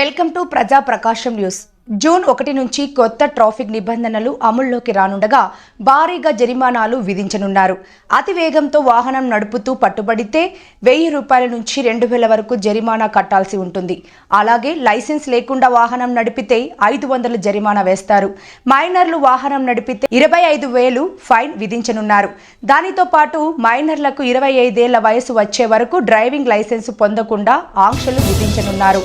Welcome to ప్రజా ప్రకాశం news. June ఒకటి నుంచి కొత్త ట్రాఫిక్ నిబంధనలు అమల్లోకి రానుండగా భారీగా జరిమానాలు విధించనున్నారు. అతి వేగంతో వాహనం నడుపుతూ పట్టుబడితే వెయ్యి రూపాయల నుంచి రెండు వేల వరకు జరిమానా కట్టాల్సి ఉంటుంది. అలాగే లైసెన్స్ లేకుండా వాహనం నడిపితే ఐదు వందల జరిమానా వేస్తారు. మైనర్లు వాహనం నడిపితే ఇరవై ఐదు వేలు ఫైన్ విధించనున్నారు. దానితో పాటు మైనర్లకు ఇరవై ఐదేళ్ళ వయసు వచ్చే వరకు డ్రైవింగ్ లైసెన్స్ పొందకుండా ఆంక్షలు విధించనున్నారు.